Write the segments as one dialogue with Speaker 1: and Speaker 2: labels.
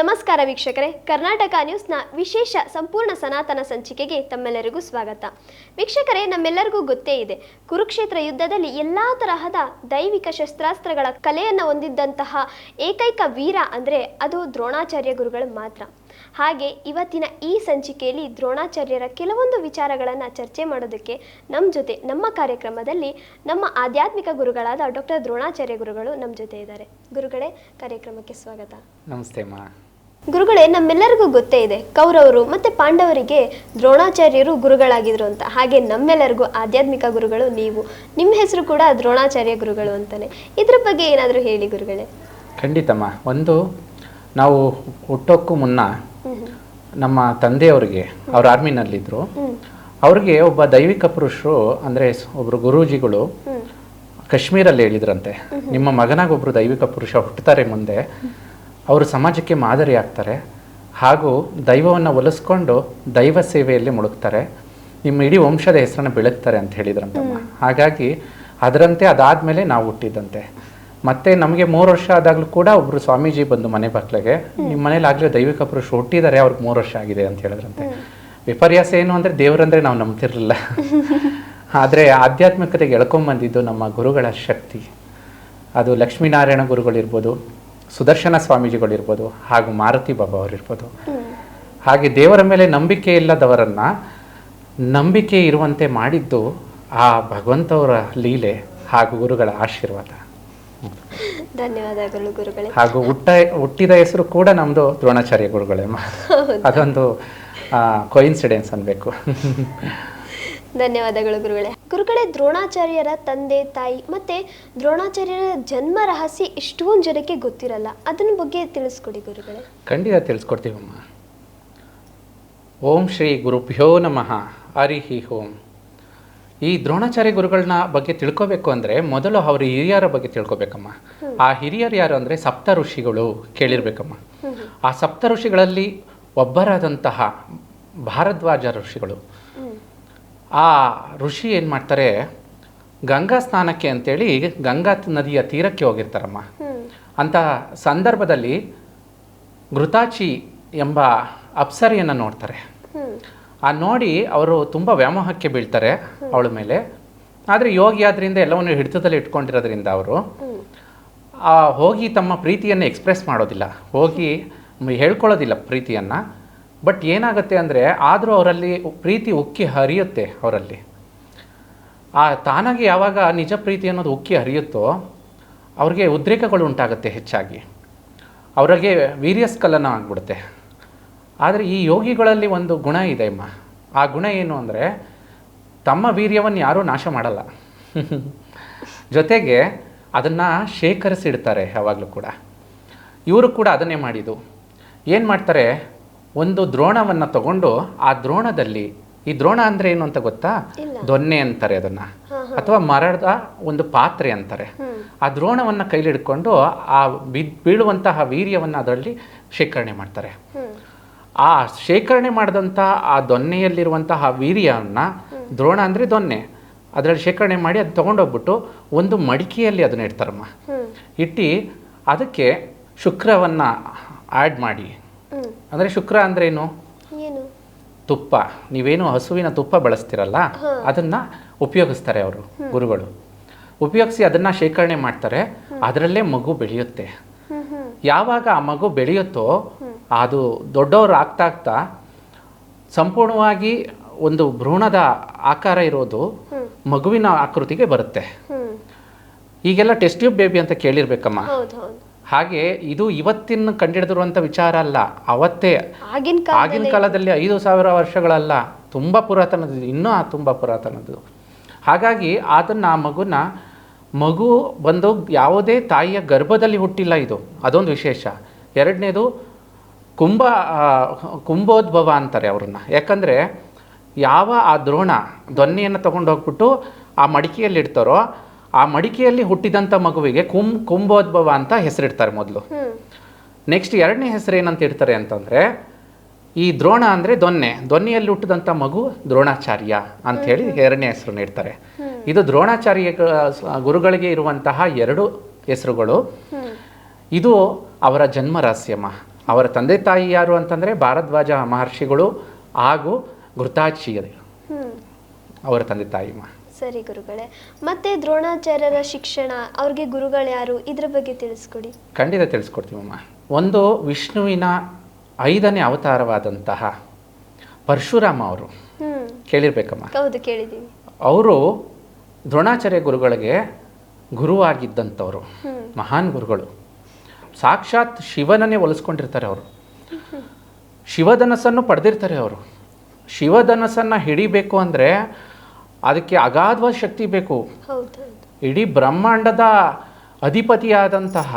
Speaker 1: ನಮಸ್ಕಾರ ವೀಕ್ಷಕರೇ, ಕರ್ನಾಟಕ ನ್ಯೂಸ್ನ ವಿಶೇಷ ಸಂಪೂರ್ಣ ಸನಾತನ ಸಂಚಿಕೆಗೆ ತಮ್ಮೆಲ್ಲರಿಗೂ ಸ್ವಾಗತ. ವೀಕ್ಷಕರೇ, ನಮ್ಮೆಲ್ಲರಿಗೂ ಗೊತ್ತೇ ಇದೆ, ಕುರುಕ್ಷೇತ್ರ ಯುದ್ಧದಲ್ಲಿ ಎಲ್ಲಾ ತರಹದ ದೈವಿಕ ಶಸ್ತ್ರಾಸ್ತ್ರಗಳ ಕಲೆಯನ್ನು ಹೊಂದಿದ್ದಂತಹ ಏಕೈಕ ವೀರ ಅಂದರೆ ಅದು ದ್ರೋಣಾಚಾರ್ಯ ಗುರುಗಳು ಮಾತ್ರ. ಹಾಗೆ ಇವತ್ತಿನ ಈ ಸಂಚಿಕೆಯಲ್ಲಿ ದ್ರೋಣಾಚಾರ್ಯರ ಕೆಲವೊಂದು ವಿಚಾರಗಳನ್ನು ಚರ್ಚೆ ಮಾಡೋದಕ್ಕೆ ನಮ್ಮ ಜೊತೆ, ನಮ್ಮ ಕಾರ್ಯಕ್ರಮದಲ್ಲಿ ನಮ್ಮ ಆಧ್ಯಾತ್ಮಿಕ ಗುರುಗಳಾದ ಡಾಕ್ಟರ್ ದ್ರೋಣಾಚಾರ್ಯ ಗುರುಗಳು ನಮ್ಮ ಜೊತೆ ಇದ್ದಾರೆ. ಗುರುಗಳೇ, ಕಾರ್ಯಕ್ರಮಕ್ಕೆ ಸ್ವಾಗತ.
Speaker 2: ನಮಸ್ತೆ ಅಮ್ಮ
Speaker 1: ಗುರುಗಳೇ ನಮ್ಮೆಲ್ಲರಿಗೂ ಗೊತ್ತೇ ಇದೆ. ಕೌರವರು ಮತ್ತೆ ಪಾಂಡವರಿಗೆ ದ್ರೋಣಾಚಾರ್ಯರು ಗುರುಗಳಾಗಿದ್ರು ಅಂತ. ಹಾಗೆ ನಮ್ಮೆಲ್ಲರಿಗೂ ಆಧ್ಯಾತ್ಮಿಕ ಗುರುಗಳು ನೀವು. ನಿಮ್ಮ ಹೆಸರು ಕೂಡ ದ್ರೋಣಾಚಾರ್ಯ ಗುರುಗಳು ಅಂತಾನೆ. ಇದ್ರ ಬಗ್ಗೆ ಏನಾದರೂ ಹೇಳಿ ಗುರುಗಳೇ.
Speaker 2: ಖಂಡಿತಮ್ಮ. ಒಂದು ನಾವು ಹುಟ್ಟೋಕ್ಕೂ ಮುನ್ನ ನಮ್ಮ ತಂದೆಯವರಿಗೆ ಅವ್ರ ಆರ್ಮಿನಲ್ಲಿದ್ದರು ಅವ್ರಿಗೆ ಒಬ್ಬ ದೈವಿಕ ಪುರುಷರು ಅಂದರೆ ಒಬ್ಬರು ಗುರೂಜಿಗಳು ಕಾಶ್ಮೀರಲ್ಲಿ ಹೇಳಿದ್ರಂತೆ. ನಿಮ್ಮ ಮಗನಾಗ ಒಬ್ಬರು ದೈವಿಕ ಪುರುಷ ಹುಟ್ಟುತ್ತಾರೆ ಮುಂದೆ. ಅವರು ಸಮಾಜಕ್ಕೆ ಮಾದರಿ ಆಗ್ತಾರೆ ಹಾಗೂ ದೈವವನ್ನು ಒಲಿಸ್ಕೊಂಡು ದೈವ ಸೇವೆಯಲ್ಲಿ ಮುಳುಗ್ತಾರೆ. ನಿಮ್ಮ ಇಡೀ ವಂಶದ ಹೆಸರನ್ನು ಬೆಳಗ್ತಾರೆ ಅಂತ ಹೇಳಿದ್ರಂತಮ್ಮ. ಹಾಗಾಗಿ ಅದರಂತೆ ಅದಾದಮೇಲೆ ನಾವು ಹುಟ್ಟಿದ್ದಂತೆ ಮತ್ತೆ ನಮಗೆ ಮೂರು ವರ್ಷ ಆದಾಗಲೂ ಕೂಡ ಒಬ್ರು ಸ್ವಾಮೀಜಿ ಬಂದು ಮನೆ ಬಾಗ್ಲಿಗೆ ನಿಮ್ಮ ಮನೇಲಿ ಆಗಲೇ ದೈವಿಕ ಪುರುಷ ಹುಟ್ಟಿದ್ದಾರೆ ಅವ್ರಿಗೆ ಮೂರು ವರ್ಷ ಆಗಿದೆ ಅಂತ ಹೇಳಿದ್ರಂತೆ. ವಿಪರ್ಯಾಸ ಏನು ಅಂದರೆ ದೇವರಂದ್ರೆ ನಾವು ನಂಬ್ತಿರ್ಲಿಲ್ಲ. ಆದರೆ ಆಧ್ಯಾತ್ಮಿಕತೆಗೆ ಎಳ್ಕೊಂಬಂದಿದ್ದು ನಮ್ಮ ಗುರುಗಳ ಶಕ್ತಿ. ಅದು ಲಕ್ಷ್ಮೀನಾರಾಯಣ ಗುರುಗಳಿರ್ಬೋದು ಸುದರ್ಶನ ಸ್ವಾಮೀಜಿಗಳಿರ್ಬೋದು ಹಾಗೂ ಮಾರುತಿ ಬಾಬಾ ಅವರಿರ್ಬೋದು. ಹಾಗೆ ದೇವರ ಮೇಲೆ ನಂಬಿಕೆ ಇಲ್ಲದವರನ್ನ ನಂಬಿಕೆ ಇರುವಂತೆ ಮಾಡಿದ್ದು ಆ ಭಗವಂತವರ ಲೀಲೆ ಹಾಗೂ ಗುರುಗಳ ಆಶೀರ್ವಾದ.
Speaker 1: ಧನ್ಯವಾದಗಳು ಗುರುಗಳೇ.
Speaker 2: ಹಾಗೂ ಹುಟ್ಟ ಹುಟ್ಟಿದ ಹೆಸರು ಕೂಡ ನಮ್ದು ದ್ರೋಣಾಚಾರ್ಯ ಗುರುಗಳೇ. ಅದೊಂದು ಕೋಇನ್ಸಿಡೆನ್ಸ್ ಅನ್ಬೇಕು.
Speaker 1: ಧನ್ಯವಾದಗಳು ಗುರುಗಳೇ. ಗುರುಗಳೇ, ದ್ರೋಣಾಚಾರ್ಯರ ತಂದೆ, ತಾಯಿ, ಮತ್ತೆ ದ್ರೋಣಾಚಾರ್ಯರ ಜನ್ಮ ರಹಸ್ಯ ಇಷ್ಟೊಂದು ಜನಕ್ಕೆ ಗೊತ್ತಿರಲ್ಲ. ಅದನ್ನ ಬಗ್ಗೆ ತಿಳಿಸ್ಕೊಡಿ ಗುರುಗಳೇ.
Speaker 2: ಖಂಡಿತ ತಿಳಿಸ್ಕೊಡ್ತೀವಮ್ಮ. ಓಂ ಶ್ರೀ ಗುರುಭ್ಯೋ ನಮಃ. ಹರಿಹಿ ಓಂ. ಈ ದ್ರೋಣಾಚಾರ್ಯ ಗುರುಗಳನ್ನ ಬಗ್ಗೆ ತಿಳ್ಕೊಬೇಕು ಅಂದರೆ ಮೊದಲು ಅವರ ಹಿರಿಯರ ಬಗ್ಗೆ ತಿಳ್ಕೊಬೇಕಮ್ಮ. ಆ ಹಿರಿಯರು ಯಾರು ಅಂದರೆ ಸಪ್ತ ಋಷಿಗಳು ಕೇಳಿರ್ಬೇಕಮ್ಮ. ಆ ಸಪ್ತ ಋಷಿಗಳಲ್ಲಿ ಒಬ್ಬರಾದಂತಹ ಭಾರದ್ವಾಜ ಋಷಿಗಳು. ಆ ಋಷಿ ಏನು ಮಾಡ್ತಾರೆ? ಗಂಗಾ ಸ್ನಾನಕ್ಕೆ ಅಂತೇಳಿ ಗಂಗಾ ನದಿಯ ತೀರಕ್ಕೆ ಹೋಗಿರ್ತಾರಮ್ಮ.
Speaker 1: ಅಂತಹ
Speaker 2: ಅಂತ ಸಂದರ್ಭದಲ್ಲಿ ಘೃತಾಚಿ ಎಂಬ ಅಪ್ಸರಿಯನ್ನು ನೋಡ್ತಾರೆ. ಆ ನೋಡಿ ಅವರು ತುಂಬ ವ್ಯಾಮೋಹಕ್ಕೆ ಬೀಳ್ತಾರೆ ಅವಳ ಮೇಲೆ. ಆದರೆ ಯೋಗಿ ಆದ್ದರಿಂದ ಎಲ್ಲವನ್ನು ಹಿಡಿತದಲ್ಲಿ ಇಟ್ಕೊಂಡಿರೋದ್ರಿಂದ ಅವರು ಆ ಹೋಗಿ ತಮ್ಮ ಪ್ರೀತಿಯನ್ನು ಎಕ್ಸ್ಪ್ರೆಸ್ ಮಾಡೋದಿಲ್ಲ. ಹೋಗಿ ಹೇಳ್ಕೊಳ್ಳೋದಿಲ್ಲ ಪ್ರೀತಿಯನ್ನು. ಬಟ್ ಏನಾಗುತ್ತೆ ಅಂದರೆ ಆದರೂ ಅವರಲ್ಲಿ ಪ್ರೀತಿ ಉಕ್ಕಿ ಹರಿಯುತ್ತೆ ಅವರಲ್ಲಿ. ಆ ತಾನಾಗಿ ಯಾವಾಗ ನಿಜ ಪ್ರೀತಿ ಅನ್ನೋದು ಉಕ್ಕಿ ಹರಿಯುತ್ತೋ ಅವ್ರಿಗೆ ಉದ್ರೇಕಗಳು ಉಂಟಾಗುತ್ತೆ ಹೆಚ್ಚಾಗಿ. ಅವರಿಗೆ ವೀರ್ಯಸ್ಖಲನ ಆಗ್ಬಿಡುತ್ತೆ. ಆದರೆ ಈ ಯೋಗಿಗಳಲ್ಲಿ ಒಂದು ಗುಣ ಇದೆ ಅಮ್ಮ. ಆ ಗುಣ ಏನು ಅಂದರೆ ತಮ್ಮ ವೀರ್ಯವನ್ನು ಯಾರೂ ನಾಶ ಮಾಡಲ್ಲ. ಜೊತೆಗೆ ಅದನ್ನು ಶೇಖರಿಸಿಡ್ತಾರೆ ಯಾವಾಗಲೂ ಕೂಡ. ಇವರು ಕೂಡ ಅದನ್ನೇ ಮಾಡಿದ್ದು. ಏನು ಮಾಡ್ತಾರೆ? ಒಂದು ದ್ರೋಣವನ್ನು ತಗೊಂಡು ಆ ದ್ರೋಣದಲ್ಲಿ ಈ ದ್ರೋಣ ಅಂದರೆ ಏನು ಅಂತ ಗೊತ್ತಾ? ದೊನ್ನೆ ಅಂತಾರೆ ಅದನ್ನು. ಅಥವಾ ಮರದ ಒಂದು ಪಾತ್ರೆ ಅಂತಾರೆ. ಆ ದ್ರೋಣವನ್ನು ಕೈಲಿಡ್ಕೊಂಡು ಆ ಬಿದ್ ಬೀಳುವಂತಹ ವೀರ್ಯವನ್ನು ಅದರಲ್ಲಿ ಶೇಖರಣೆ ಮಾಡ್ತಾರೆ. ಆ ಶೇಖರಣೆ ಮಾಡಿದಂಥ ಆ ದೊನ್ನೆಯಲ್ಲಿರುವಂತಹ ವೀರ್ಯವನ್ನು ದ್ರೋಣ ಅಂದರೆ ದೊನ್ನೆ. ಅದರಲ್ಲಿ ಶೇಖರಣೆ ಮಾಡಿ ಅದು ತೊಗೊಂಡೋಗ್ಬಿಟ್ಟು ಒಂದು ಮಡಿಕೆಯಲ್ಲಿ ಅದನ್ನ ಇಡ್ತಾರಮ್ಮ. ಇಟ್ಟು ಅದಕ್ಕೆ ಶುಕ್ರವನ್ನು ಆ್ಯಡ್ ಮಾಡಿ. ಅಂದರೆ ಶುಕ್ರ ಅಂದ್ರೆ ಏನು? ತುಪ್ಪ. ನೀವೇನು ಹಸುವಿನ ತುಪ್ಪ ಬಳಸ್ತಿರಲ್ಲ ಅದನ್ನು ಉಪಯೋಗಿಸ್ತಾರೆ ಅವರು ಗುರುಗಳು. ಉಪಯೋಗಿಸಿ ಅದನ್ನು ಶೇಖರಣೆ ಮಾಡ್ತಾರೆ ಅದರಲ್ಲೇ ಮಗು ಬೆಳೆಯುತ್ತೆ. ಯಾವಾಗ ಆ ಮಗು ಬೆಳೆಯುತ್ತೋ ಅದು ದೊಡ್ಡವರು ಆಗ್ತಾ ಆಗ್ತಾ ಸಂಪೂರ್ಣವಾಗಿ ಒಂದು ಭ್ರೂಣದ ಆಕಾರ ಇರೋದು ಮಗುವಿನ ಆಕೃತಿಗೆ ಬರುತ್ತೆ. ಈಗೆಲ್ಲ ಟೆಸ್ಟ್ ಟ್ಯೂಬ್ ಬೇಬಿ ಅಂತ ಕೇಳಿರ್ಬೇಕಮ್ಮ. ಹಾಗೆ ಇದು ಇವತ್ತಿನ ಕಂಡಿಡಿದಿರುವಂಥ ವಿಚಾರ ಅಲ್ಲ ಅವತ್ತೇ.
Speaker 1: ಆಗಿನ
Speaker 2: ಆಗಿನ ಕಾಲದಲ್ಲಿ ಐದು ಸಾವಿರ ವರ್ಷಗಳಲ್ಲ ತುಂಬ ಪುರಾತನದ್ದು ಇನ್ನೂ ಆ ತುಂಬ ಪುರಾತನದ್ದು. ಹಾಗಾಗಿ ಅದನ್ನು ಆ ಮಗುನ ಮಗು ಬಂದು ಯಾವುದೇ ತಾಯಿಯ ಗರ್ಭದಲ್ಲಿ ಹುಟ್ಟಿಲ್ಲ ಇದು ಅದೊಂದು ವಿಶೇಷ. ಎರಡನೇದು ಕುಂಭ ಕುಂಭೋದ್ಭವ ಅಂತಾರೆ ಅವ್ರನ್ನ. ಯಾಕಂದರೆ ಯಾವ ಆ ದ್ರೋಣ ದೊನ್ನೆಯನ್ನು ತಗೊಂಡು ಹೋಗ್ಬಿಟ್ಟು ಆ ಮಡಿಕೆಯಲ್ಲಿ ಇಡ್ತಾರೋ ಆ ಮಡಿಕೆಯಲ್ಲಿ ಹುಟ್ಟಿದಂಥ ಮಗುವಿಗೆ ಕುಂ ಕುಂಭೋದ್ಭವ ಅಂತ ಹೆಸರಿಡ್ತಾರೆ ಮೊದಲು. ನೆಕ್ಸ್ಟ್ ಎರಡನೇ ಹೆಸರು ಏನಂತ ಇಡ್ತಾರೆ ಅಂತಂದರೆ ಈ ದ್ರೋಣ ಅಂದರೆ ದೊನ್ನೆ. ದೊನ್ನೆಯಲ್ಲಿ ಹುಟ್ಟಿದಂಥ ಮಗು ದ್ರೋಣಾಚಾರ್ಯ ಅಂತ ಹೇಳಿ ಎರಡನೇ ಹೆಸರು ನೀಡ್ತಾರೆ ಇದು ದ್ರೋಣಾಚಾರ್ಯ ಗುರುಗಳಿಗೆ ಇರುವಂತಹ ಎರಡು ಹೆಸರುಗಳು. ಇದು ಅವರ ಜನ್ಮ ರಹಸ್ಯಮ. ಅವರ ತಂದೆ ತಾಯಿ ಯಾರು ಅಂತಂದರೆ ಭಾರದ್ವಾಜ ಮಹರ್ಷಿಗಳು ಹಾಗೂ ಘೃತಾಚಿಯರು ಅವರ ತಂದೆ ತಾಯಿ ಮಾ
Speaker 1: ಸರಿ ಗುರುಗಳೇ. ಮತ್ತೆ ದ್ರೋಣಾಚಾರ್ಯರ ಶಿಕ್ಷಣ ಅವ್ರಿಗೆ ಗುರುಗಳು ಯಾರು? ಇದ್ರ ಬಗ್ಗೆ ತಿಳಿಸ್ಕೊಡಿ.
Speaker 2: ಖಂಡಿತ ತಿಳಿಸ್ಕೊಡ್ತೀವಮ್ಮ ಒಂದು ವಿಷ್ಣುವಿನ ಐದನೇ ಅವತಾರವಾದಂತಹ ಪರಶುರಾಮ ಅವರು. ಕೇಳಿರ್ಬೇಕಮ್ಮ.
Speaker 1: ಹೌದು ಕೇಳಿದೀವಿ
Speaker 2: ಅವರು ದ್ರೋಣಾಚಾರ್ಯ ಗುರುಗಳಿಗೆ ಗುರುವಾಗಿದ್ದಂಥವ್ರು. ಮಹಾನ್ ಗುರುಗಳು. ಸಾಕ್ಷಾತ್ ಶಿವನನ್ನೇ ಒಲಿಸ್ಕೊಂಡಿರ್ತಾರೆ ಅವರು. ಶಿವಧನಸ್ಸನ್ನು ಪಡೆದಿರ್ತಾರೆ ಅವರು. ಶಿವಧನಸ್ಸನ್ನು ಹಿಡಿಬೇಕು ಅಂದರೆ ಅದಕ್ಕೆ ಅಗಾಧವಾದ ಶಕ್ತಿ ಬೇಕು. ಇಡೀ ಬ್ರಹ್ಮಾಂಡದ ಅಧಿಪತಿಯಾದಂತಹ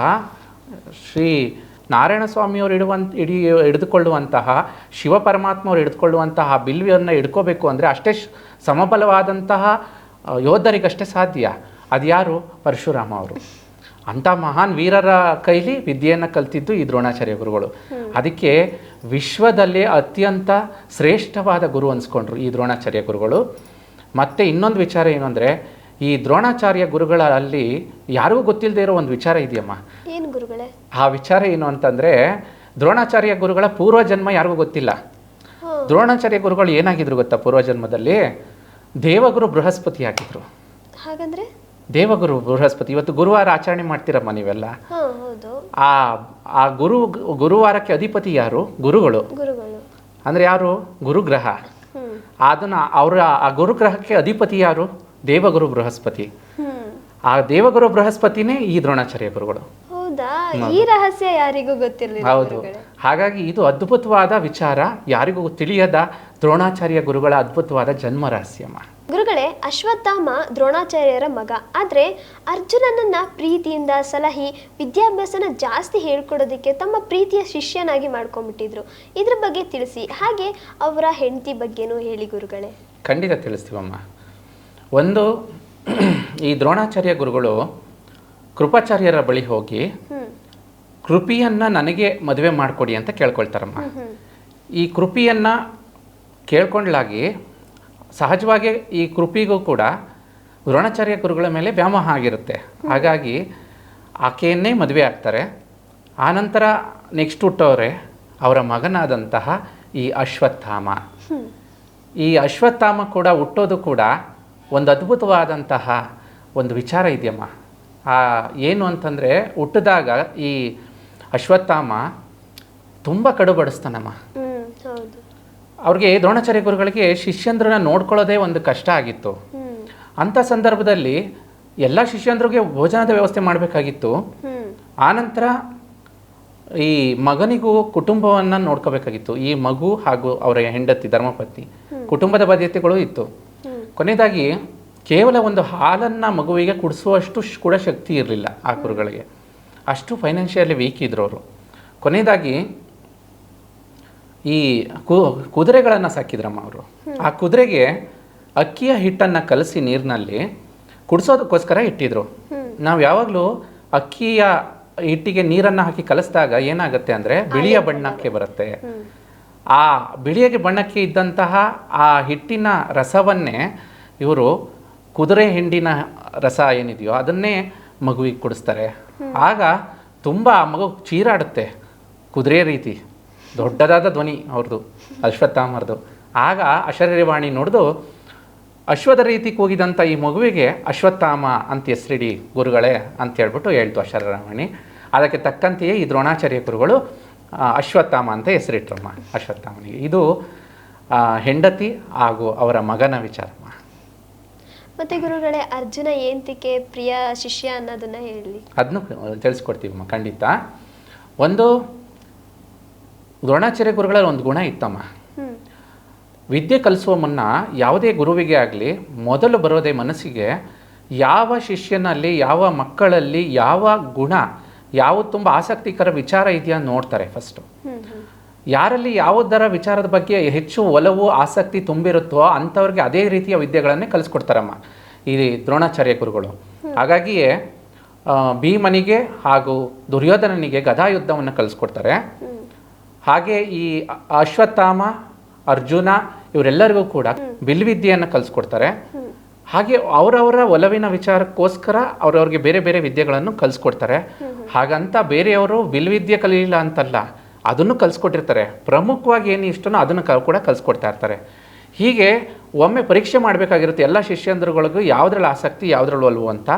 Speaker 2: ಶ್ರೀ ನಾರಾಯಣ ಸ್ವಾಮಿಯವರು ಇಡುವಂತ ಇಡೀ ಹಿಡಿದುಕೊಳ್ಳುವಂತಹ ಶಿವ ಪರಮಾತ್ಮವ್ರು ಹಿಡಿದುಕೊಳ್ಳುವಂತಹ ಬಿಲ್ವಿಯನ್ನು ಹಿಡ್ಕೋಬೇಕು ಅಂದರೆ ಅಷ್ಟೇ ಸಮಬಲವಾದಂತಹ ಯೋಧರಿಗಷ್ಟೇ ಸಾಧ್ಯ. ಅದು ಯಾರು? ಪರಶುರಾಮ ಅವರು. ಅಂಥ ಮಹಾನ್ ವೀರರ ಕೈಲಿ ವಿದ್ಯೆಯನ್ನು ಕಲ್ತಿದ್ದು ಈ ದ್ರೋಣಾಚಾರ್ಯ ಗುರುಗಳು. ಅದಕ್ಕೆ ವಿಶ್ವದಲ್ಲೇ ಅತ್ಯಂತ ಶ್ರೇಷ್ಠವಾದ ಗುರು ಅನ್ಸ್ಕೊಂಡ್ರು ಈ ದ್ರೋಣಾಚಾರ್ಯ ಗುರುಗಳು. ಮತ್ತೆ ಇನ್ನೊಂದು ವಿಚಾರ ಏನು ಅಂದರೆ ಈ ದ್ರೋಣಾಚಾರ್ಯ ಗುರುಗಳಲ್ಲಿ ಯಾರಿಗೂ ಗೊತ್ತಿಲ್ಲದೆ ಇರೋ ಒಂದು ವಿಚಾರ ಇದೆಯಮ್ಮ?
Speaker 1: ಏನು ಗುರುಗಳೇ?
Speaker 2: ಆ ವಿಚಾರ ಏನು ಅಂತಂದರೆ ದ್ರೋಣಾಚಾರ್ಯ ಗುರುಗಳ ಪೂರ್ವಜನ್ಮ ಯಾರಿಗೂ ಗೊತ್ತಿಲ್ಲ. ದ್ರೋಣಾಚಾರ್ಯ ಗುರುಗಳು ಏನಾಗಿದ್ರು ಗೊತ್ತಾ ಪೂರ್ವಜನ್ಮದಲ್ಲಿ? ದೇವಗುರು ಬೃಹಸ್ಪತಿ ಆಗಿದ್ರು.
Speaker 1: ಹಾಗಂದ್ರೆ?
Speaker 2: ದೇವಗುರು ಬೃಹಸ್ಪತಿ ಇವತ್ತು ಗುರುವಾರ ಆಚರಣೆ ಮಾಡ್ತೀರಮ್ಮ ನೀವೆಲ್ಲ? ಆ ಆ ಗುರು ಗುರುವಾರಕ್ಕೆ ಅಧಿಪತಿ ಯಾರು? ಗುರುಗಳು. ಅಂದ್ರೆ ಯಾರು? ಗುರುಗ್ರಹ. ಅದನ್ನು ಅವರ ಆ ಗುರುಗ್ರಹಕ್ಕೆ ಅಧಿಪತಿ ಯಾರು? ದೇವಗುರು ಬೃಹಸ್ಪತಿ. ಆ ದೇವಗುರು ಬೃಹಸ್ಪತಿನೇ ಈ ದ್ರೋಣಾಚಾರ್ಯ ಗುರುಗಳು.
Speaker 1: ಹೌದಾ? ಈ ರಹಸ್ಯ ಯಾರಿಗೂ ಗೊತ್ತಿರಲಿಲ್ಲ
Speaker 2: ಹೌದು. ಹಾಗಾಗಿ ಇದು ಅದ್ಭುತವಾದ ವಿಚಾರ. ಯಾರಿಗೂ ತಿಳಿಯದ ದ್ರೋಣಾಚಾರ್ಯ ಗುರುಗಳ ಅದ್ಭುತವಾದ ಜನ್ಮ ರಹಸ್ಯಮ್ಮ
Speaker 1: ಗುರುಗಳೇ ಅಶ್ವತ್ಥಾಮ ದ್ರೋಣಾಚಾರ್ಯರ ಮಗ. ಆದರೆ ಅರ್ಜುನನನ್ನ ಪ್ರೀತಿಯಿಂದ ಸಲಹಿ ವಿದ್ಯಾಭ್ಯಾಸನ ಜಾಸ್ತಿ ಹೇಳ್ಕೊಡೋದಕ್ಕೆ ತಮ್ಮ ಪ್ರೀತಿಯ ಶಿಷ್ಯನಾಗಿ ಮಾಡ್ಕೊಂಡ್ಬಿಟ್ಟಿದ್ರು. ಇದ್ರ ಬಗ್ಗೆ ತಿಳಿಸಿ. ಹಾಗೆ ಅವರ ಹೆಂಡತಿ ಬಗ್ಗೆನೂ ಹೇಳಿ ಗುರುಗಳೇ.
Speaker 2: ಖಂಡಿತ ತಿಳಿಸ್ತೀವಮ್ಮ. ಒಂದು ಈ ದ್ರೋಣಾಚಾರ್ಯ ಗುರುಗಳು ಕೃಪಾಚಾರ್ಯರ ಬಳಿ ಹೋಗಿ ಕೃಪಿಯನ್ನು ನನಗೆ ಮದುವೆ ಮಾಡಿಕೊಡಿ ಅಂತ ಕೇಳ್ಕೊಳ್ತಾರಮ್ಮ. ಈ ಕೃಪಿಯನ್ನು ಕೇಳ್ಕೊಂಡ್ಲಾಗಿ ಸಹಜವಾಗಿ ಈ ಕೃಪಿಗೂ ಕೂಡ ದ್ರೋಣಾಚಾರ್ಯ ಗುರುಗಳ ಮೇಲೆ ವ್ಯಾಮೋಹ ಆಗಿರುತ್ತೆ. ಹಾಗಾಗಿ ಆಕೆಯನ್ನೇ ಮದುವೆ ಆಗ್ತಾರೆ. ಆನಂತರ ನೆಕ್ಸ್ಟ್ ಹುಟ್ಟೋರೆ ಅವರ ಮಗನಾದಂತಹ ಈ ಅಶ್ವತ್ಥಾಮ. ಈ ಅಶ್ವತ್ಥಾಮ ಕೂಡ ಹುಟ್ಟೋದು ಕೂಡ ಒಂದು ಅದ್ಭುತವಾದಂತಹ ಒಂದು ವಿಚಾರ ಇದೆಯಮ್ಮ. ಆ ಏನು ಅಂತಂದರೆ ಹುಟ್ಟಿದಾಗ ಈ ಅಶ್ವತ್ಥಾಮ ತುಂಬ ಕಡುಬಡಿಸ್ತಾನಮ್ಮ. ಅವ್ರಿಗೆ ದ್ರೋಣಾಚಾರ್ಯ ಗುರುಗಳಿಗೆ ಶಿಷ್ಯಂದ್ರನ್ನ ನೋಡ್ಕೊಳ್ಳೋದೇ ಒಂದು ಕಷ್ಟ ಆಗಿತ್ತು. ಅಂಥ ಸಂದರ್ಭದಲ್ಲಿ ಎಲ್ಲ ಶಿಷ್ಯಂದ್ರಿಗೆ ಭೋಜನದ ವ್ಯವಸ್ಥೆ ಮಾಡಬೇಕಾಗಿತ್ತು. ಆನಂತರ ಈ ಮಗನಿಗೂ ಕುಟುಂಬವನ್ನು ನೋಡ್ಕೋಬೇಕಾಗಿತ್ತು. ಈ ಮಗು ಹಾಗೂ ಅವರ ಹೆಂಡತಿ ಧರ್ಮಪತ್ನಿ ಕುಟುಂಬದ ಬಾಧ್ಯತೆಗಳು ಇತ್ತು. ಕೊನೆಯದಾಗಿ ಕೇವಲ ಒಂದು ಹಾಲನ್ನು ಮಗುವಿಗೆ ಕುಡಿಸುವಷ್ಟು ಕೂಡ ಶಕ್ತಿ ಇರಲಿಲ್ಲ ಆ ಗುರುಗಳಿಗೆ. ಅಷ್ಟು ಫೈನಾನ್ಷಿಯಲಿ ವೀಕ್ ಇದ್ರು ಅವರು. ಕೊನೆಯದಾಗಿ ಈ ಕುದುರೆಗಳನ್ನು ಸಾಕಿದ್ರಮ್ಮ ಅವರು. ಆ ಕುದುರೆಗೆ ಅಕ್ಕಿಯ ಹಿಟ್ಟನ್ನು ಕಲಸಿ ನೀರಿನಲ್ಲಿ ಕುಡಿಸೋದಕ್ಕೋಸ್ಕರ ಇಟ್ಟಿದ್ರು. ನಾವು ಯಾವಾಗಲೂ ಅಕ್ಕಿಯ ಹಿಟ್ಟಿಗೆ ನೀರನ್ನು ಹಾಕಿ ಕಲಿಸಿದಾಗ ಏನಾಗುತ್ತೆ ಅಂದರೆ ಬಿಳಿಯ ಬಣ್ಣಕ್ಕೆ ಬರುತ್ತೆ. ಆ ಬಿಳಿಯಗೆ ಬಣ್ಣಕ್ಕೆ ಇದ್ದಂತಹ ಆ ಹಿಟ್ಟಿನ ರಸವನ್ನೇ ಇವರು ಕುದುರೆ ಹಿಂಡಿನ ರಸ ಏನಿದೆಯೋ ಅದನ್ನೇ ಮಗುವಿಗೆ ಕುಡಿಸ್ತಾರೆ. ಆಗ ತುಂಬ ಮಗು ಚೀರಾಡುತ್ತೆ. ಕುದುರೆ ರೀತಿ. ದೊಡ್ಡದಾದ ಧ್ವನಿ ಅವ್ರದ್ದು ಅಶ್ವತ್ಥಾಮರದು ಆಗ ಅಶರೀರವಾಣಿ ನೋಡಿದು ಅಶ್ವದ ರೀತಿ ಕೂಗಿದಂಥ ಈ ಮಗುವಿಗೆ ಅಶ್ವತ್ಥಾಮ ಅಂತ ಹೆಸರಿಡಿ ಗುರುಗಳೇ ಅಂತ ಹೇಳ್ಬಿಟ್ಟು ಹೇಳ್ತು ಅಶರೀರವಾಣಿ ಅದಕ್ಕೆ ತಕ್ಕಂತೆಯೇ ಈ ದ್ರೋಣಾಚಾರ್ಯ ಗುರುಗಳು ಅಶ್ವತ್ಥಾಮ ಅಂತ ಹೆಸರಿಟ್ರಮ್ಮ ಅಶ್ವತ್ಥಾಮನಿಗೆ. ಇದು ಹೆಂಡತಿ ಹಾಗೂ ಅವರ ಮಗನ ವಿಚಾರಮ್ಮ.
Speaker 1: ಮತ್ತೆ ಗುರುಗಳೇ ಅರ್ಜುನ ಏಂತಿಕೆ ಪ್ರಿಯ ಶಿಷ್ಯ ಅನ್ನೋದನ್ನ ಹೇಳಿ.
Speaker 2: ಅದನ್ನು ತಿಳಿಸ್ಕೊಡ್ತೀವಮ್ಮ ಖಂಡಿತ. ಒಂದು ದ್ರೋಣಾಚಾರ್ಯ ಗುರುಗಳಲ್ಲಿ ಒಂದು ಗುಣ ಇತ್ತಮ್ಮ. ವಿದ್ಯೆ ಕಲಿಸುವ ಮುನ್ನ ಯಾವುದೇ ಗುರುವಿಗೆ ಆಗಲಿ ಮೊದಲು ಬರೋದೇ ಮನಸ್ಸಿಗೆ ಯಾವ ಶಿಷ್ಯನಲ್ಲಿ ಯಾವ ಮಕ್ಕಳಲ್ಲಿ ಯಾವ ಗುಣ ಯಾವ ತುಂಬ ಆಸಕ್ತಿಕರ ವಿಚಾರ ಇದೆಯಾ ನೋಡ್ತಾರೆ ಫಸ್ಟು ಯಾರಲ್ಲಿ ಯಾವುದರ ವಿಚಾರದ ಬಗ್ಗೆ ಹೆಚ್ಚು ಒಲವು ಆಸಕ್ತಿ ತುಂಬಿರುತ್ತೋ ಅಂಥವ್ರಿಗೆ ಅದೇ ರೀತಿಯ ವಿದ್ಯೆಗಳನ್ನೇ ಕಲಿಸ್ಕೊಡ್ತಾರಮ್ಮ ಈ ದ್ರೋಣಾಚಾರ್ಯ ಗುರುಗಳು. ಹಾಗಾಗಿಯೇ ಭೀಮನಿಗೆ ಹಾಗೂ ದುರ್ಯೋಧನನಿಗೆ ಗದಾಯುದ್ಧವನ್ನು ಕಲಿಸ್ಕೊಡ್ತಾರೆ. ಹಾಗೆ ಈ ಅಶ್ವತ್ಥಾಮ ಅರ್ಜುನ ಇವರೆಲ್ಲರಿಗೂ ಕೂಡ ಬಿಲ್ವಿದ್ಯೆಯನ್ನು ಕಲಿಸ್ಕೊಡ್ತಾರೆ. ಹಾಗೆ ಅವರವರ ಒಲವಿನ ವಿಚಾರಕ್ಕೋಸ್ಕರ ಅವ್ರವ್ರಿಗೆ ಬೇರೆ ಬೇರೆ ವಿದ್ಯೆಗಳನ್ನು ಕಲಿಸ್ಕೊಡ್ತಾರೆ. ಹಾಗಂತ ಬೇರೆಯವರು ಬಿಲ್ವಿದ್ಯೆ ಕಲೀಲಿಲ್ಲ ಅಂತಲ್ಲ ಅದನ್ನು ಕಲಿಸ್ಕೊಟ್ಟಿರ್ತಾರೆ. ಪ್ರಮುಖವಾಗಿ ಏನು ಇಷ್ಟನೋ ಅದನ್ನು ಕೂಡ ಕಲಿಸ್ಕೊಡ್ತಾ ಇರ್ತಾರೆ. ಹೀಗೆ ಒಮ್ಮೆ ಪರೀಕ್ಷೆ ಮಾಡಬೇಕಾಗಿರುತ್ತೆ ಎಲ್ಲ ಶಿಷ್ಯಂದ್ರಗಳಿಗೂ ಯಾವುದ್ರಲ್ಲಿ ಆಸಕ್ತಿ ಯಾವುದ್ರಲ್ಲಿ ಒಲ್ವು ಅಂತ.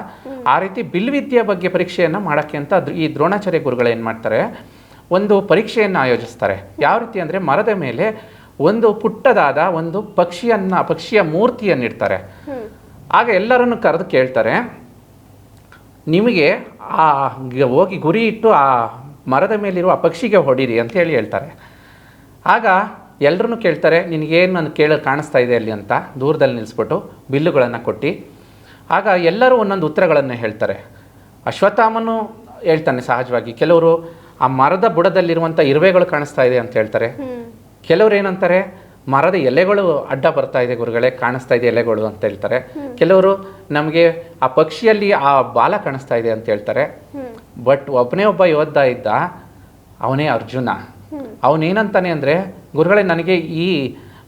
Speaker 2: ಆ ರೀತಿ ಬಿಲ್ವಿದ್ಯೆ ಬಗ್ಗೆ ಪರೀಕ್ಷೆಯನ್ನು ಮಾಡೋಕ್ಕೆ ಅಂತ ಈ ದ್ರೋಣಾಚಾರ್ಯ ಗುರುಗಳು ಏನು ಮಾಡ್ತಾರೆ ಒಂದು ಪರೀಕ್ಷೆಯನ್ನು ಆಯೋಜಿಸ್ತಾರೆ. ಯಾವ ರೀತಿ ಅಂದರೆ ಮರದ ಮೇಲೆ ಒಂದು ಪುಟ್ಟದಾದ ಒಂದು ಪಕ್ಷಿಯನ್ನ, ಪಕ್ಷಿಯ ಮೂರ್ತಿಯನ್ನು ಇಡ್ತಾರೆ ಆಗ ಎಲ್ಲರನ್ನು ಕರೆದು ಕೇಳ್ತಾರೆ, ನಿಮಗೆ ಆ ಹೋಗಿ ಗುರಿ ಇಟ್ಟು ಆ ಮರದ ಮೇಲಿರುವ ಆ ಪಕ್ಷಿಗೆ ಹೊಡೀರಿ ಅಂತ ಹೇಳಿ ಹೇಳ್ತಾರೆ. ಆಗ ಎಲ್ಲರೂ ಕೇಳ್ತಾರೆ, ನಿನಗೇನು ನಾನು ಕೇಳ ಕಾಣಿಸ್ತಾ ಇದೆ ಅಲ್ಲಿ ಅಂತ? ದೂರದಲ್ಲಿ ನಿಲ್ಲಿಸ್ಬಿಟ್ಟು ಬಿಲ್ಲುಗಳನ್ನು ಕೊಟ್ಟು. ಆಗ ಎಲ್ಲರೂ ಒಂದೊಂದು ಉತ್ತರಗಳನ್ನು ಹೇಳ್ತಾರೆ. ಅಶ್ವತ್ಥಾಮನು ಹೇಳ್ತಾನೆ ಸಹಜವಾಗಿ, ಕೆಲವರು ಆ ಮರದ ಬುಡದಲ್ಲಿರುವಂಥ ಇರುವೆಗಳು ಕಾಣಿಸ್ತಾ ಇದೆ ಅಂತ ಹೇಳ್ತಾರೆ. ಕೆಲವ್ರು ಏನಂತಾರೆ ಮರದ ಎಲೆಗಳು ಅಡ್ಡ ಬರ್ತಾ ಇದೆ ಗುರುಗಳೇ ಕಾಣಿಸ್ತಾ ಇದೆ ಎಲೆಗಳು ಅಂತ ಹೇಳ್ತಾರೆ. ಕೆಲವರು ನಮಗೆ ಆ ಪಕ್ಷಿಯಲ್ಲಿ ಆ ಬಾಲ ಕಾಣಿಸ್ತಾ ಇದೆ ಅಂತ ಹೇಳ್ತಾರೆ. ಬಟ್ ಒಬ್ಬನೇ ಒಬ್ಬ ಯೋಧ ಇದ್ದ ಅವನೇ ಅರ್ಜುನ. ಅವನೇನಂತಾನೆ ಅಂದರೆ ಗುರುಗಳೇ ನನಗೆ ಈ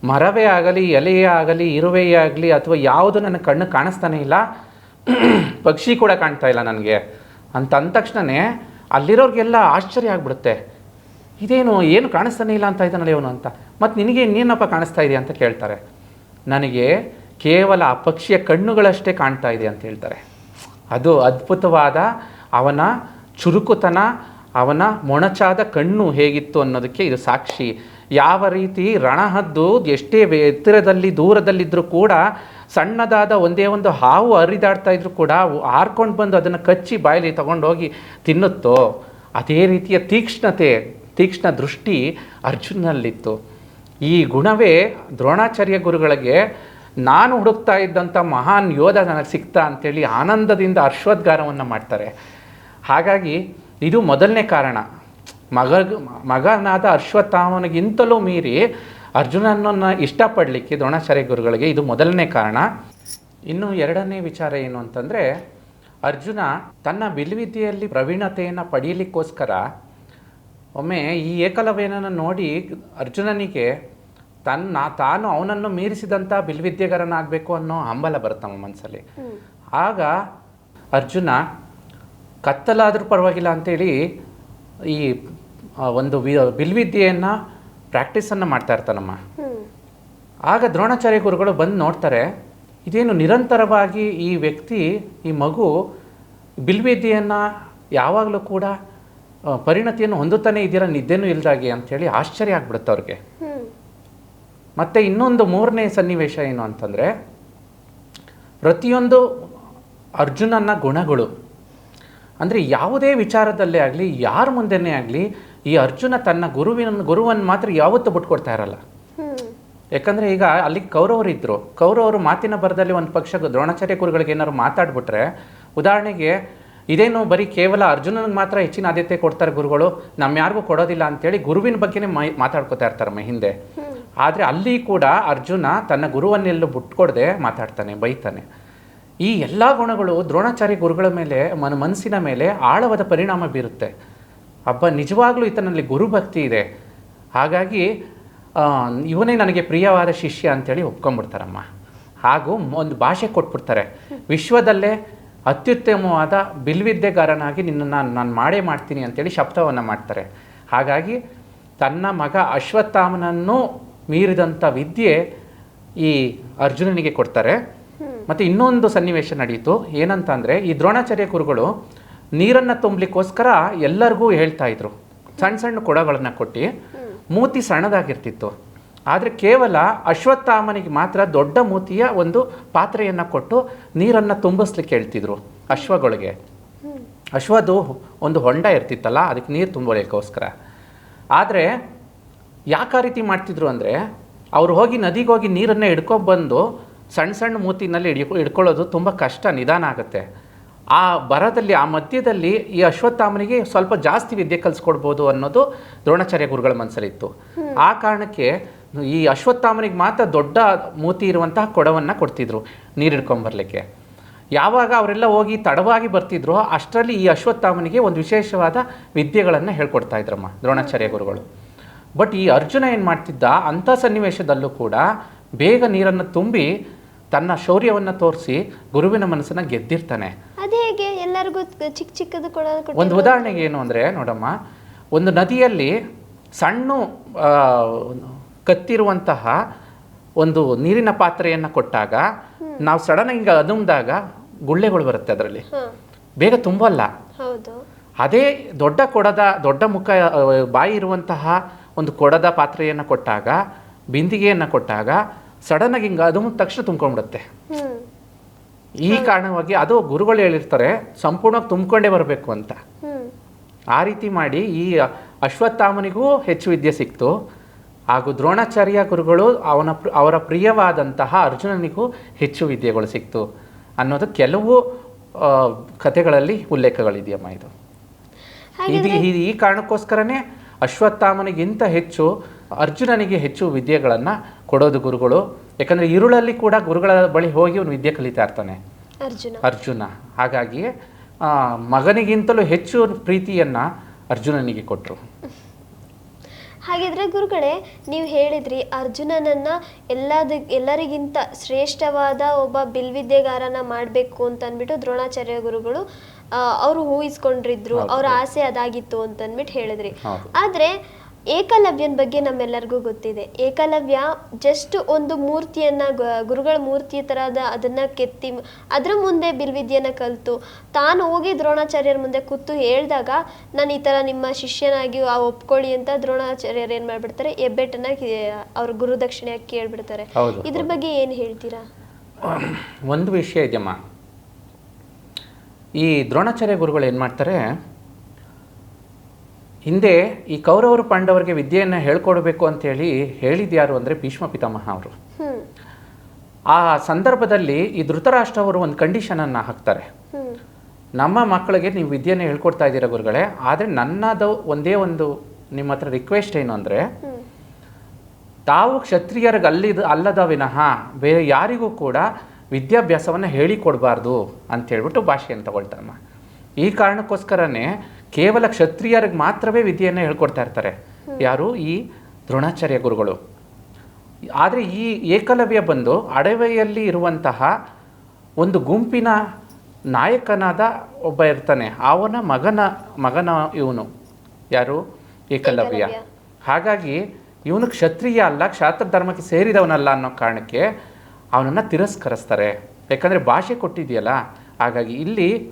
Speaker 2: ಮರವೇ ಆಗಲಿ ಎಲೆಯೇ ಆಗಲಿ ಇರುವೆಯೇ ಆಗಲಿ ಅಥವಾ ಯಾವುದು ನನ್ನ ಕಣ್ಣು ಕಾಣಿಸ್ತಾನೆ ಇಲ್ಲ ಪಕ್ಷಿ ಕೂಡ ಕಾಣ್ತಾ ಇಲ್ಲ ನನಗೆ. ಅಂತ ಅಂದ ತಕ್ಷಣನೇ ಅಲ್ಲಿರೋರಿಗೆಲ್ಲ ಆಶ್ಚರ್ಯ ಆಗ್ಬಿಡುತ್ತೆ. ಇದೇನು, ಏನು ಕಾಣಿಸ್ತಾನೆ ಇಲ್ಲ ಅಂತ ಇದ್ದಾನಲ್ಲ ಇವನು ಅಂತ. ಮತ್ತು ನಿನಗೆ ಇನ್ನೇನಪ್ಪ ಕಾಣಿಸ್ತಾ ಇದೆಯಾ ಅಂತ ಕೇಳ್ತಾರೆ. ನನಗೆ ಕೇವಲ ಆ ಪಕ್ಷಿಯ ಕಣ್ಣುಗಳಷ್ಟೇ ಕಾಣ್ತಾ ಇದೆ ಅಂತ ಹೇಳ್ತಾರೆ. ಅದು ಅದ್ಭುತವಾದ ಅವನ ಚುರುಕುತನ, ಅವನ ಮೊಣಚಾದ ಕಣ್ಣು ಹೇಗಿತ್ತು ಅನ್ನೋದಕ್ಕೆ ಇದು ಸಾಕ್ಷಿ. ಯಾವ ರೀತಿ ರಣಹದ್ದು ಎಷ್ಟೇ ಎತ್ತರದಲ್ಲಿ ದೂರದಲ್ಲಿದ್ದರೂ ಕೂಡ ಸಣ್ಣದಾದ ಒಂದೇ ಒಂದು ಹಾವು ಹರಿದಾಡ್ತಾ ಇದ್ರು ಕೂಡ ಹಾರ್ಕೊಂಡು ಬಂದು ಅದನ್ನು ಕಚ್ಚಿ ಬಾಯಲ್ಲಿ ತಗೊಂಡೋಗಿ ತಿನ್ನುತ್ತೋ, ಅದೇ ರೀತಿಯ ತೀಕ್ಷ್ಣತೆ, ತೀಕ್ಷ್ಣ ದೃಷ್ಟಿ ಅರ್ಜುನಲ್ಲಿತ್ತು ಈ ಗುಣವೇ ದ್ರೋಣಾಚಾರ್ಯ ಗುರುಗಳಿಗೆ, ನಾನು ಹುಡುಕ್ತಾ ಇದ್ದಂಥ ಮಹಾನ್ ಯೋಧ ನನಗೆ ಸಿಗ್ತಾ ಅಂತೇಳಿ ಆನಂದದಿಂದ ಹರ್ಷೋದ್ಗಾರವನ್ನು ಮಾಡ್ತಾರೆ. ಹಾಗಾಗಿ ಇದು ಮೊದಲನೇ ಕಾರಣ. ಮಗ, ಮಗನಾದ ಅಶ್ವತ್ಥಾಮನಿಗಿಂತಲೂ ಮೀರಿ ಅರ್ಜುನನನ್ನು ಇಷ್ಟಪಡಲಿಕ್ಕೆ ದ್ರೋಣಾಚಾರ್ಯ ಗುರುಗಳಿಗೆ ಇದು ಮೊದಲನೇ ಕಾರಣ. ಇನ್ನು ಎರಡನೇ ವಿಚಾರ ಏನು ಅಂತಂದರೆ, ಅರ್ಜುನ ತನ್ನ ಬಿಲ್ವಿದ್ಯೆಯಲ್ಲಿ ಪ್ರವೀಣತೆಯನ್ನು ಪಡೆಯಲಿಕ್ಕೋಸ್ಕರ ಒಮ್ಮೆ ಈ ಏಕಲವ್ಯನನ್ನು ನೋಡಿ ಅರ್ಜುನನಿಗೆ ತನ್ನ ತಾನು ಅವನನ್ನು ಮೀರಿಸಿದಂಥ ಬಿಲ್ವಿದ್ಯೆಗರನಾಗಬೇಕು ಅನ್ನೋ ಹಂಬಲ ಬರುತ್ತಮ್ಮ ಮನಸ್ಸಲ್ಲಿ ಆಗ ಅರ್ಜುನ, ಕತ್ತಲಾದರೂ ಪರವಾಗಿಲ್ಲ ಅಂತೇಳಿ ಈ ಒಂದು ಬಿಲ್ವಿದ್ಯೆಯನ್ನು ಪ್ರಾಕ್ಟೀಸನ್ನು ಮಾಡ್ತಾ ಇರ್ತಾನಮ್ಮ. ಆಗ ದ್ರೋಣಾಚಾರ್ಯ ಗುರುಗಳು ಬಂದು ನೋಡ್ತಾರೆ ಇದೇನು ನಿರಂತರವಾಗಿ ಈ ವ್ಯಕ್ತಿ ಈ ಮಗು ಬಿಲ್ವಿದ್ಯೆಯನ್ನು ಯಾವಾಗಲೂ ಕೂಡ ಪರಿಣತಿಯನ್ನು ಹೊಂದುತ್ತಾನೆ ಇದೀರ ನಿದ್ದೆನೂ ಇಲ್ದಾಗೆ ಅಂಥೇಳಿ ಆಶ್ಚರ್ಯ ಆಗ್ಬಿಡುತ್ತೆ ಅವ್ರಿಗೆ. ಮತ್ತು ಇನ್ನೊಂದು ಮೂರನೇ ಸನ್ನಿವೇಶ ಏನು ಅಂತಂದರೆ ಪ್ರತಿಯೊಂದು ಅರ್ಜುನನ ಗುಣಗಳು. ಅಂದರೆ ಯಾವುದೇ ವಿಚಾರದಲ್ಲೇ ಆಗಲಿ ಯಾರ ಮುಂದೆನೇ ಆಗಲಿ ಈ ಅರ್ಜುನ ತನ್ನ ಗುರುವಿನ ಗುರುವನ್ನು ಮಾತ್ರ ಯಾವತ್ತೂ ಬಿಟ್ಕೊಡ್ತಾ ಇರಲ್ಲ. ಯಾಕಂದ್ರೆ ಈಗ ಅಲ್ಲಿ ಕೌರವರು ಇದ್ರು ಕೌರವರು ಮಾತಿನ ಬರದಲ್ಲಿ ಒಂದು ಪಕ್ಷ ದ್ರೋಣಾಚಾರ್ಯ ಗುರುಗಳಿಗೆ ಏನಾದ್ರು ಮಾತಾಡ್ಬಿಟ್ರೆ, ಉದಾಹರಣೆಗೆ ಇದೇನು ಬರೀ ಕೇವಲ ಅರ್ಜುನನಿಗೆ ಮಾತ್ರ ಹೆಚ್ಚಿನ ಆದ್ಯತೆ ಕೊಡ್ತಾರೆ ಗುರುಗಳು ನಮ್ಮ ಯಾರಿಗೂ ಕೊಡೋದಿಲ್ಲ ಅಂತೇಳಿ ಗುರುವಿನ ಬಗ್ಗೆನೇ ಮೈ ಮಾತಾಡ್ಕೋತಾ ಇರ್ತಾರೆ ಮ ಹಿಂದೆ. ಆದರೆ ಅಲ್ಲಿ ಕೂಡ ಅರ್ಜುನ ತನ್ನ ಗುರುವನ್ನೆಲ್ಲೂ ಬಿಟ್ಕೊಡದೆ ಮಾತಾಡ್ತಾನೆ, ಬೈತಾನೆ. ಈ ಎಲ್ಲ ಗುಣಗಳು ದ್ರೋಣಾಚಾರ್ಯ ಗುರುಗಳ ಮೇಲೆ ಮನ ಮನಸ್ಸಿನ ಮೇಲೆ ಆಳವಾದ ಪರಿಣಾಮ ಬೀರುತ್ತೆ. ಹಬ್ಬ ನಿಜವಾಗ್ಲೂ ಈತನಲ್ಲಿ ಗುರುಭಕ್ತಿ ಇದೆ. ಹಾಗಾಗಿ ಇವನೇ ನನಗೆ ಪ್ರಿಯವಾದ ಶಿಷ್ಯ ಅಂತೇಳಿ ಒಪ್ಕೊಂಡ್ಬಿಡ್ತಾರಮ್ಮ. ಹಾಗೂ ಒಂದು ಭಾಷೆ ಕೊಟ್ಬಿಡ್ತಾರೆ. ವಿಶ್ವದಲ್ಲೇ ಅತ್ಯುತ್ತಮವಾದ ಬಿಲ್ವಿದ್ಯೆಗಾರನಾಗಿ ನಿನ್ನನ್ನು ನಾನು ಮಾಡೇ ಮಾಡ್ತೀನಿ ಅಂತೇಳಿ ಶಬ್ದವನ್ನು ಮಾಡ್ತಾರೆ. ಹಾಗಾಗಿ ತನ್ನ ಮಗ ಅಶ್ವತ್ಥಾಮನನ್ನು ಮೀರಿದಂಥ ವಿದ್ಯೆ ಈ ಅರ್ಜುನನಿಗೆ ಕೊಡ್ತಾರೆ. ಮತ್ತು ಇನ್ನೊಂದು ಸನ್ನಿವೇಶ ನಡೆಯಿತು ಏನಂತ ಅಂದರೆ ಈ ದ್ರೋಣಾಚಾರ್ಯ ಗುರುಗಳು ನೀರನ್ನು ತುಂಬಲಿಕ್ಕೋಸ್ಕರ ಎಲ್ಲರಿಗೂ ಹೇಳ್ತಾ ಇದ್ರು. ಸಣ್ಣ ಸಣ್ಣ ಕೊಡಗಳನ್ನು ಕೊಟ್ಟು. ಮೂತಿ ಸಣ್ಣದಾಗಿರ್ತಿತ್ತು. ಆದರೆ ಕೇವಲ ಅಶ್ವತ್ಥಾಮನಿಗೆ ಮಾತ್ರ ದೊಡ್ಡ ಮೂತಿಯ ಒಂದು ಪಾತ್ರೆಯನ್ನು ಕೊಟ್ಟು ನೀರನ್ನು ತುಂಬಿಸ್ಲಿಕ್ಕೆ ಹೇಳ್ತಿದ್ರು ಅಶ್ವಗಳಿಗೆ. ಅಶ್ವದು ಒಂದು ಹೊಂಡ ಇರ್ತಿತ್ತಲ್ಲ ಅದಕ್ಕೆ ನೀರು ತುಂಬಲಿಕ್ಕೋಸ್ಕರ ಆದರೆ ಯಾಕೆ ಆ ರೀತಿ ಮಾಡ್ತಿದ್ರು ಅಂದರೆ ಅವ್ರು ಹೋಗಿ ನದಿಗೆ ಹೋಗಿ ನೀರನ್ನು ಹಿಡ್ಕೊಬಂದು ಸಣ್ಣ ಸಣ್ಣ ಮೂತಿನಲ್ಲಿ ಹಿಡ್ಕೊ ಹಿಡ್ಕೊಳ್ಳೋದು ತುಂಬ ಕಷ್ಟ ನಿಧಾನ ಆಗುತ್ತೆ. ಆ ಬರದಲ್ಲಿ ಆ ಮಧ್ಯದಲ್ಲಿ ಈ ಅಶ್ವತ್ಥಾಮನಿಗೆ ಸ್ವಲ್ಪ ಜಾಸ್ತಿ ವಿದ್ಯೆ ಕಲಿಸ್ಕೊಡ್ಬೋದು ಅನ್ನೋದು ದ್ರೋಣಾಚಾರ್ಯ ಗುರುಗಳ ಮನಸ್ಸಲ್ಲಿತ್ತು ಆ ಕಾರಣಕ್ಕೆ ಈ ಅಶ್ವತ್ಥಾಮನಿಗೆ ಮಾತ್ರ ದೊಡ್ಡ ಮೂತಿ ಇರುವಂತಹ ಕೊಡವನ್ನು ಕೊಡ್ತಿದ್ರು ನೀರು ಹಿಡ್ಕೊಂಬರ್ಲಿಕ್ಕೆ ಯಾವಾಗ ಅವರೆಲ್ಲ ಹೋಗಿ ತಡವಾಗಿ ಬರ್ತಿದ್ರು ಅಷ್ಟರಲ್ಲಿ ಈ ಅಶ್ವತ್ಥಾಮನಿಗೆ ಒಂದು ವಿಶೇಷವಾದ ವಿದ್ಯೆಗಳನ್ನು ಹೇಳ್ಕೊಡ್ತಾ ಇದ್ರಮ್ಮ ದ್ರೋಣಾಚಾರ್ಯ ಗುರುಗಳು. ಬಟ್ ಈ ಅರ್ಜುನ ಏನು ಮಾಡ್ತಿದ್ದ, ಅಂಥ ಸನ್ನಿವೇಶದಲ್ಲೂ ಕೂಡ ಬೇಗ ನೀರನ್ನು ತುಂಬಿ ತನ್ನ ಶೌರ್ಯವನ್ನು ತೋರಿಸಿ ಗುರುವಿನ ಮನಸ್ಸನ್ನು ಗೆದ್ದಿರ್ತಾನೆ.
Speaker 1: ಎಲ್ಲರಿಗೂ ಚಿಕ್ಕ ಚಿಕ್ಕದು ಕೊಡೋದು
Speaker 2: ಒಂದು ಉದಾಹರಣೆಗೆ ಏನು ಅಂದರೆ ನೋಡಮ್ಮ ಒಂದು ನದಿಯಲ್ಲಿ ಸಣ್ಣ ಕತ್ತಿರುವಂತಹ ಒಂದು ನೀರಿನ ಪಾತ್ರೆಯನ್ನು ಕೊಟ್ಟಾಗ ನಾವು ಸಡನ್ ಹಿಂಗೆ ಅದುಮ್ದಾಗ ಗುಳ್ಳೆಗಳು ಬರುತ್ತೆ ಅದರಲ್ಲಿ. ಬೇಗ ತುಂಬಲ್ಲ. ಅದೇ ದೊಡ್ಡ ಕೊಡದ ದೊಡ್ಡ ಮುಖ ಬಾಯಿ ಇರುವಂತಹ ಒಂದು ಕೊಡದ ಪಾತ್ರೆಯನ್ನು ಕೊಟ್ಟಾಗ ಬಿಂದಿಗೆಯನ್ನು ಕೊಟ್ಟಾಗ ಸಡನ್ನಾಗಿ ಹಿಂಗೆ ಅದು ತಕ್ಷಣ ತುಂಬ್ಕೊಂಡ್ಬಿಡುತ್ತೆ. ಈ ಕಾರಣವಾಗಿ ಅದು ಗುರುಗಳು ಹೇಳಿರ್ತಾರೆ ಸಂಪೂರ್ಣವಾಗಿ ತುಂಬಿಕೊಂಡೇ ಬರಬೇಕು ಅಂತ. ಆ ರೀತಿ ಮಾಡಿ ಈ ಅಶ್ವತ್ಥಾಮನಿಗೂ ಹೆಚ್ಚು ವಿದ್ಯೆ ಸಿಕ್ತು. ಹಾಗೂ ದ್ರೋಣಾಚಾರ್ಯ ಗುರುಗಳು ಅವನ ಅವರ ಪ್ರಿಯವಾದಂತಹ ಅರ್ಜುನನಿಗೂ ಹೆಚ್ಚು ವಿದ್ಯೆಗಳು ಸಿಕ್ತು ಅನ್ನೋದು ಕೆಲವು ಕಥೆಗಳಲ್ಲಿ ಉಲ್ಲೇಖಗಳಿದೆಯಮ್ಮ ಇದು. ಇದು ಈ- ಈ ಕಾರಣಕ್ಕೋಸ್ಕರನೇ ಅಶ್ವತ್ಥಾಮನಿಗಿಂತ ಹೆಚ್ಚು ಅರ್ಜುನನಿಗೆ ಹೆಚ್ಚು ವಿದ್ಯೆಗಳನ್ನು ಕೊಡೋದು ಗುರುಗಳು. ಯಾಕಂದರೆ ಇರುಳಲ್ಲಿ ಕೂಡ ಗುರುಗಳ ಬಳಿ ಹೋಗಿ ಅವನು ವಿದ್ಯೆ ಕಲಿತಾ ಇರ್ತಾನೆ.
Speaker 1: ಅರ್ಜುನ.
Speaker 2: ಅರ್ಜುನ. ಹಾಗಾಗಿ ಆ, ಮಗನಿಗಿಂತಲೂ ಹೆಚ್ಚು ಪ್ರೀತಿಯನ್ನ ಅರ್ಜುನನಿಗೆ ಕೊಟ್ಟರು
Speaker 1: ಹಾಗಿದ್ರೆ ಗುರುಗಳೇ ನೀವು ಹೇಳಿದ್ರಿ ಅರ್ಜುನನನ್ನ ಎಲ್ಲದ ಎಲ್ಲರಿಗಿಂತ ಶ್ರೇಷ್ಠವಾದ ಒಬ್ಬ ಬಿಲ್ವಿದ್ಯೆಗಾರನ ಮಾಡಬೇಕು ಅಂತ ಅಂದ್ಬಿಟ್ಟು ದ್ರೋಣಾಚಾರ್ಯ ಗುರುಗಳು ಅವರು ಊಹಿಸ್ಕೊಂಡಿದ್ರು. ಅವ್ರ ಆಸೆ ಅದಾಗಿತ್ತು ಅಂತ ಅಂದ್ಬಿಟ್ಟು ಹೇಳಿದ್ರಿ. ಆದ್ರೆ ಏಕಲವ್ಯನ ಬಗ್ಗೆ ನಮ್ಮೆಲ್ಲರಿಗೂ ಗೊತ್ತಿದೆ. ಏಕಲವ್ಯ ಜಸ್ಟ್ ಒಂದು ಮೂರ್ತಿಯನ್ನ ಗುರುಗಳ ಮೂರ್ತಿ ತರಹದ ಅದನ್ನ ಕೆತ್ತಿ ಅದ್ರ ಮುಂದೆ ಬಿಲ್ವಿದ್ಯೆನ ಕಲಿತು. ತಾನು ಹೋಗಿ ದ್ರೋಣಾಚಾರ್ಯರ ಮುಂದೆ ಕೂತು ಹೇಳಿದಾಗ ನಾನು ಈ ಥರ ನಿಮ್ಮ ಶಿಷ್ಯನಾಗಿ ಆ ಒಪ್ಕೊಳ್ಳಿ ಅಂತ ದ್ರೋಣಾಚಾರ್ಯರು ಏನ್ ಮಾಡ್ಬಿಡ್ತಾರೆ? ಹೆಬ್ಬೆಟ್ಟನ್ನ ಕಿ- ಅವ್ರ ಗುರುದಕ್ಷಿಣೆಯಾಗಿ ಕೇಳ್ಬಿಡ್ತಾರೆ. ಇದ್ರ ಬಗ್ಗೆ ಏನು ಹೇಳ್ತೀರಾ?
Speaker 2: ಒಂದು ವಿಷಯ ಇದೆಯಮ್ಮ. ಈ ದ್ರೋಣಾಚಾರ್ಯ ಗುರುಗಳು ಏನು ಮಾಡ್ತಾರೆ? ಹಿಂದೆ ಈ ಕೌರವರು ಪಾಂಡವರಿಗೆ ವಿದ್ಯೆಯನ್ನು ಹೇಳ್ಕೊಡ್ಬೇಕು ಅಂತೇಳಿ ಹೇಳಿದ್ಯಾರು ಅಂದರೆ ಭೀಷ್ಮ ಪಿತಾಮಹ ಅವರು. ಆ ಸಂದರ್ಭದಲ್ಲಿ ಈ ಧೃತರಾಷ್ಟ್ರ ಅವರು ಒಂದು ಕಂಡೀಷನನ್ನು ಹಾಕ್ತಾರೆ. ನಮ್ಮ ಮಕ್ಕಳಿಗೆ ನೀವು ವಿದ್ಯೆಯನ್ನು ಹೇಳ್ಕೊಡ್ತಾ ಇದ್ದೀರಾ ಗುರುಗಳೇ, ಆದರೆ ನನ್ನದು ಒಂದೇ ಒಂದು ನಿಮ್ಮ ಹತ್ರ ರಿಕ್ವೆಸ್ಟ್ ಏನು ಅಂದರೆ, ತಾವು ಕ್ಷತ್ರಿಯರಿಗೆ ಅಲ್ಲಿದ, ಅಲ್ಲದ ವಿನಃ ಬೇರೆ ಯಾರಿಗೂ ಕೂಡ ವಿದ್ಯಾಭ್ಯಾಸವನ್ನು ಹೇಳಿಕೊಡಬಾರ್ದು ಅಂತ ಹೇಳ್ಬಿಟ್ಟು ಭಾಷೆಯನ್ನು ತಗೊಳ್ತಾರಮ್ಮ. ಈ ಕಾರಣಕ್ಕೋಸ್ಕರನೇ ಕೇವಲ ಕ್ಷತ್ರಿಯರಿಗೆ ಮಾತ್ರವೇ ವಿದ್ಯೆಯನ್ನು ಹೇಳ್ಕೊಡ್ತಾ ಇರ್ತಾರೆ. ಯಾರು? ಈ ದ್ರೋಣಾಚಾರ್ಯ ಗುರುಗಳು. ಆದರೆ ಈ ಏಕಲವ್ಯ ಬಂದು ಅಡವೆಯಲ್ಲಿ ಇರುವಂತಹ ಒಂದು ಗುಂಪಿನ ನಾಯಕನಾದ ಒಬ್ಬ ಇರ್ತಾನೆ. ಅವನ ಮಗನ ಮಗನ ಇವನು. ಯಾರು? ಏಕಲವ್ಯ.
Speaker 1: ಏಕಲವ್ಯ.
Speaker 2: ಹಾಗಾಗಿ ಇವನು ಕ್ಷತ್ರಿಯ ಅಲ್ಲ ಕ್ಷಾತ್ರ ಧರ್ಮಕ್ಕೆ ಸೇರಿದವನಲ್ಲ ಅನ್ನೋ ಕಾರಣಕ್ಕೆ ಅವನನ್ನು ತಿರಸ್ಕರಿಸ್ತಾರೆ. ಯಾಕಂದರೆ ಭಾಷೆ ಕೊಟ್ಟಿದೆಯಲ್ಲ. ಹಾಗಾಗಿ ಇಲ್ಲಿ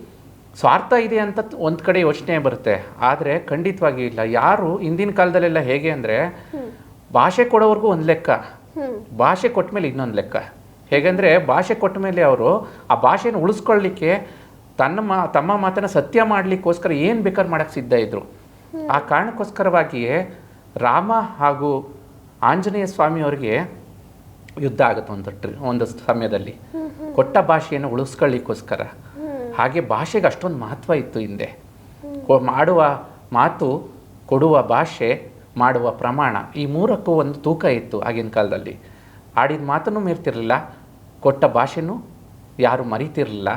Speaker 2: ಸ್ವಾರ್ಥ ಇದೆ ಅಂತ ಒಂದು ಕಡೆ ಯೋಚನೆ ಬರುತ್ತೆ. ಆದರೆ ಖಂಡಿತವಾಗಿ ಇಲ್ಲ. ಯಾರು ಹಿಂದಿನ ಕಾಲದಲ್ಲೆಲ್ಲ ಹೇಗೆ ಅಂದರೆ ಭಾಷೆ ಕೊಡೋವರೆಗೂ ಒಂದು ಲೆಕ್ಕ. ಭಾಷೆ ಕೊಟ್ಟ ಮೇಲೆ ಇನ್ನೊಂದು ಲೆಕ್ಕ. ಹೇಗೆಂದರೆ ಭಾಷೆ ಕೊಟ್ಟ ಮೇಲೆ ಅವರು ಆ ಭಾಷೆನ ಉಳಿಸ್ಕೊಳ್ಳಿಕ್ಕೆ ತನ್ನ ಮಾ ತಮ್ಮ ಮಾತನ್ನು ಸತ್ಯ ಮಾಡಲಿಕ್ಕೋಸ್ಕರ ಏನು ಬೇಕಾದ್ರೂ ಮಾಡೋಕ್ಕೆ ಸಿದ್ಧ ಇದ್ದರು ಆ ಕಾರಣಕ್ಕೋಸ್ಕರವಾಗಿಯೇ ರಾಮ ಹಾಗೂ ಆಂಜನೇಯ ಸ್ವಾಮಿಯವರಿಗೆ ಯುದ್ಧ ಆಗುತ್ತೆ ಒಂದು ಒಂದು ಸಮಯದಲ್ಲಿ. ಕೊಟ್ಟ ಭಾಷೆಯನ್ನು ಉಳಿಸ್ಕೊಳ್ಳಿಕ್ಕೋಸ್ಕರ. ಹಾಗೆ ಭಾಷೆಗೆ ಅಷ್ಟೊಂದು ಮಹತ್ವ ಇತ್ತು ಹಿಂದೆ. ಮಾಡುವ ಮಾತು, ಕೊಡುವ ಭಾಷೆ, ಮಾಡುವ ಪ್ರಮಾಣ ಈ ಮೂರಕ್ಕೂ ಒಂದು ತೂಕ ಇತ್ತು ಆಗಿನ ಕಾಲದಲ್ಲಿ. ಆಡಿದ ಮಾತನ್ನು ಮೀರ್ತಿರಲಿಲ್ಲ, ಕೊಟ್ಟ ಭಾಷೆನೂ ಯಾರು ಮರಿತಿರಲಿಲ್ಲ.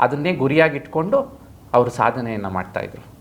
Speaker 2: ಅದನ್ನೇ ಗುರಿಯಾಗಿಟ್ಕೊಂಡು ಅವರು ಸಾಧನೆಯನ್ನು ಮಾಡ್ತಾಯಿದ್ರು